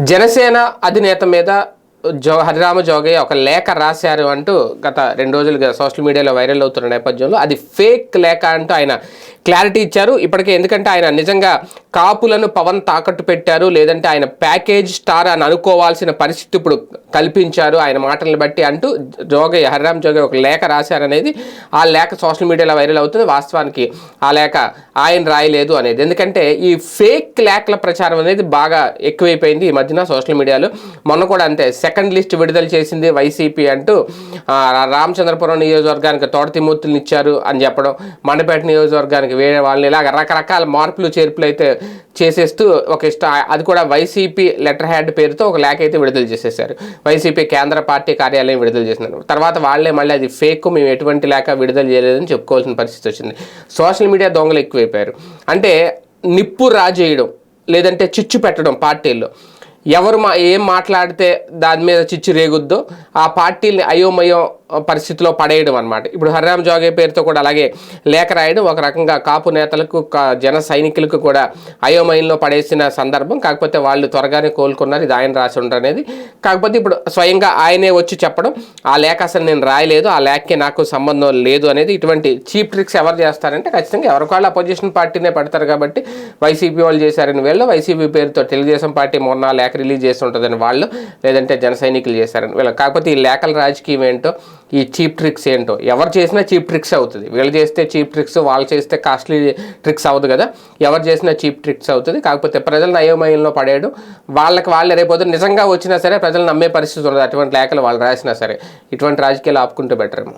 జనసేన అధినేత మీద జో హరిరామ జోగయ్య ఒక లేఖ రాశారు అంటూ గత రెండు రోజులుగా సోషల్ మీడియాలో వైరల్ అవుతున్న నేపథ్యంలో. అది ఫేక్ లేఖ అంటూ ఆయన క్లారిటీ ఇచ్చారు. ఇప్పటికే ఎందుకంటే ఆయన నిజంగా కాపులను పవన్ తాకట్టు పెట్టారు. లేదంటే ఆయన ప్యాకేజ్ స్టార్ అని అనుకోవాల్సిన పరిస్థితి ఇప్పుడు కల్పించారు ఆయన మాటలను బట్టి అంటూ జోగయ్య హరిరామ్ జోగయ్య ఒక లేఖ రాశారనేది ఆ లేఖ సోషల్ మీడియాలో వైరల్ అవుతుంది. వాస్తవానికి ఆ లేఖ ఆయన రాయలేదు అనేది. ఎందుకంటే ఈ ఫేక్ లేఖల ప్రచారం అనేది బాగా ఎక్కువైపోయింది ఈ మధ్యన సోషల్ మీడియాలో. మొన్న కూడా అంతే సెకండ్ లిస్ట్ విడుదల చేసింది వైసీపీ అంటూ రామచంద్రపురం నియోజకవర్గానికి తోటతిమూర్తులను ఇచ్చారు అని చెప్పడం మండపేట నియోజకవర్గానికి వేరే వాళ్ళని ఇలాగ రకరకాల మార్పులు చేర్పులు అయితే చేసేస్తూ ఒక ఇష్ట అది కూడా వైసీపీ లెటర్ హ్యాండ్ పేరుతో ఒక లేఖ అయితే విడుదల చేసేసారు వైసీపీ కేంద్ర పార్టీ కార్యాలయం విడుదల చేసినారు తర్వాత వాళ్ళే మళ్ళీ అది ఫేక్ మేము ఎటువంటి లేఖ విడుదల చేయలేదని చెప్పుకోవాల్సిన పరిస్థితి వచ్చింది. సోషల్ మీడియా దొంగలు ఎక్కువైపోయారు. అంటే నిప్పు రాజేయడం లేదంటే చిచ్చు పెట్టడం పార్టీల్లో. ఎవరు మా ఏం మాట్లాడితే దాని మీద చిచ్చు రేగుద్దో ఆ పార్టీని అయోమయం పరిస్థితిలో పడేయడం అనమాట ఇప్పుడు హరిరామ్ జోగే పేరుతో కూడా అలాగే లేఖ రాయడం ఒక రకంగా కాపు నేతలకు కా- జన సైనికులకు కూడా అయోమయంలో పడేసిన సందర్భం. కాకపోతే వాళ్ళు త్వరగానే కోలుకున్నారు ఇది ఆయన రాసి ఉండరు అనేది కాకపోతే ఇప్పుడు స్వయంగా ఆయనే వచ్చి చెప్పడం ఆ లేఖ అసలు నేను రాయలేదు ఆ లేఖకి నాకు సంబంధం లేదు అనేది ఇటువంటి చీప్ ట్రిక్స్ ఎవరు చేస్తారంటే ఖచ్చితంగా ఎవరికి వాళ్ళు అపోజిషన్ పార్టీనే పెడతారు కాబట్టి వైసీపీ వాళ్ళు చేశారని వీళ్ళు వైసీపీ పేరుతో తెలుగుదేశం పార్టీ మొన్న లేఖ రిలీజ్ చేసి ఉంటుందని వాళ్ళు లేదంటే జన సైనికులు చేశారని వీళ్ళు కాకపోతే ఈ లేఖల రాజకీయం ఏంటో ఈ చీప్ ట్రిక్స్ ఏంటో ఎవరు చేసినా చీప్ ట్రిక్స్ అవుతుంది. వీళ్ళు చేస్తే చీప్ ట్రిక్స్ వాళ్ళు చేస్తే కాస్ట్లీ ట్రిక్స్ అవ్వదు కదా. ఎవరు చేసినా చీప్ ట్రిక్స్ అవుతుంది. కాకపోతే ప్రజలను అయోమయంలో పడేయడం వాళ్ళకి వాళ్ళు రేపొద్దు నిజంగా వచ్చినా సరే ప్రజలు నమ్మే పరిస్థితి ఉండదు. అటువంటి లేఖలు వాళ్ళు రాసినా సరే. ఇటువంటి రాజకీయాలు ఆపుకుంటే బెటర్ ఏమో